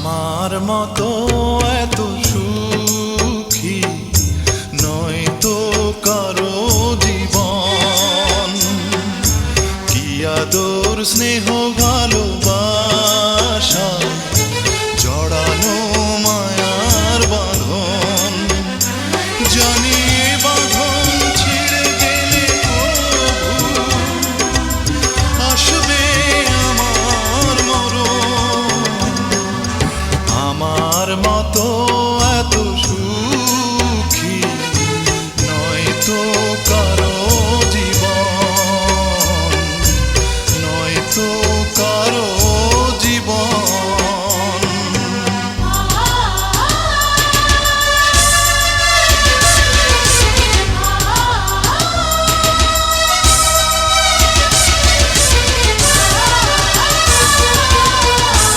আমার মতো এত সুখী নয় তো কারও জীবন। কি আদর, স্নেহ, ভালোবাসা জড়ানো মায়ার বাঁধন। জানি তোমার মতো এত সুখী নয় তো কারও জীবন নয় তো কারও